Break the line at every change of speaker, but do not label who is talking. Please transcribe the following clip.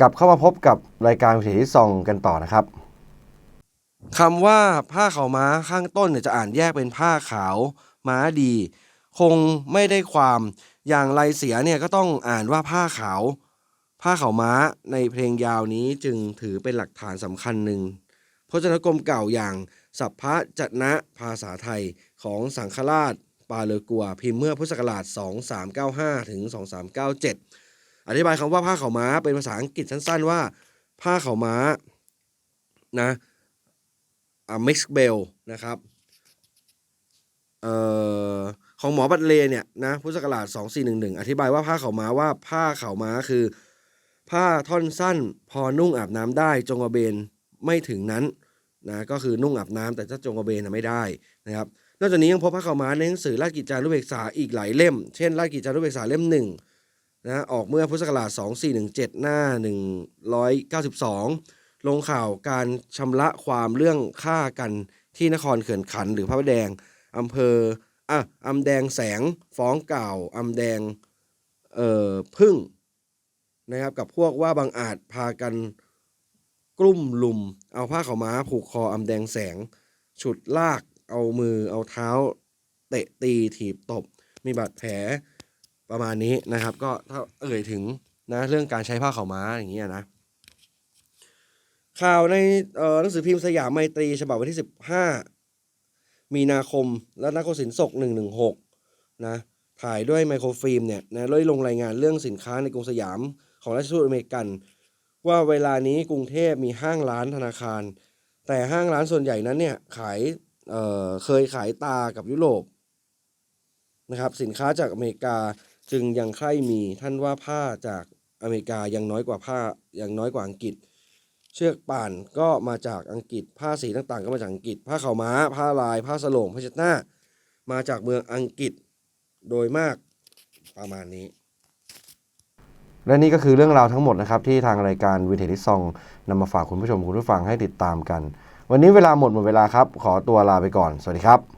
กลับเข้ามาพบกับรายการวิถีที่ซองกันต่อนะครับคำว่าผ้าขาวม้าข้างต้นเนี่ยจะอ่านแยกเป็นผ้าขาวม้าดี คงไม่ได้ความอย่างไรเสียเนี่ยก็ต้องอ่านว่าผ้าขาว ผ้าขาวม้าในเพลงยาวนี้จึงถือเป็นหลักฐานสำคัญหนึ่งพจนกรมเก่าอย่างสัพพะจนะภาษาไทยของสังฆราชปาเลกัว พิมพ์เมื่อพุทธศักราช 2395 ถึง 2397 อธิบายคำว่าผ้าขาวม้าเป็นภาษาอังกฤษสั้นๆว่า ผ้าขาวม้านะอ่ามิกซ์เบลนะครับเอ่อของหมอบัตเลเนี่ยนะพุทธศักราช2411 อธิบายว่าผ้าขาวม้าว่าผ้าขาวม้าคือ ผ้าท่อนสั้นพอนุ่งอาบน้ำได้ จงกระเบนไม่ถึงนั้นนะก็คือนุ่งอาบน้ำแต่ถ้าจงกระเบนไม่ได้นะครับนอกจากนี้ยังพบผ้าขาวม้าในหนังสือราชกิจจานุเบกษาอีกหลายเล่ม เช่นราชกิจจานุเบกษาเล่มหนึ่ง นะออกเมื่อพุทธศักราช 2417 หน้า 192 ลงข่าวการชำระความเรื่องฆ่ากันที่นครเขื่อนขันหรือพระประแดงอำเภออะอำแดงแสงฟ้องกล่าวอำแดงเอ่อพึ่งนะครับกับพวกว่าบางอาจพากันกลุ่มลุม เอาผ้าขาวม้าผูกคออำแดงแสง ฉุดลากเอามือเอาเท้า เตะตีถีบตบ มีบาดแผล ประมาณนี้นะครับ ก็ถ้าเอ่ยถึงนะเรื่องการใช้ผ้าขาวม้าอย่างเงี้ยนะ ข่าวในหนังสือพิมพ์สยามไมตรีฉบับวันที่ 15 มีนาคม และนักโกสินศก116 นะถ่ายด้วยไมโครฟิล์มเนี่ยนะเลยลงรายงานเรื่องสินค้าในกรุงสยามของราชทูตอเมริกัน ว่าเวลานี้กรุงเทพมีห้างร้านธนาคาร แต่ห้างร้านส่วนใหญ่นั้นเนี่ยขายเเคยขายตากับยุโรปนะครับสินค้าจากอเมริกา จึงยังใคร่มีท่านว่าผ้าจากอเมริกายังน้อยกว่าผ้ายังน้อยกว่าอังกฤษ เชือกป่านก็มาจากอังกฤษ ผ้าสีต่างๆ ก็มาจากอังกฤษ ผ้าเข่าม้า ผ้าลาย ผ้าสโลงผ้าเช็ดหน้า มาจากเมืองอังกฤษโดยมากประมาณนี้ และนี่ก็คือเรื่องราวทั้งหมดนะครับ ที่ทางรายการวิทยทิซองนำมาฝากคุณผู้ชมคุณผู้ฟังให้ติดตามกัน วันนี้เวลาหมดหมดเวลาครับ ขอตัวลาไปก่อน สวัสดีครับ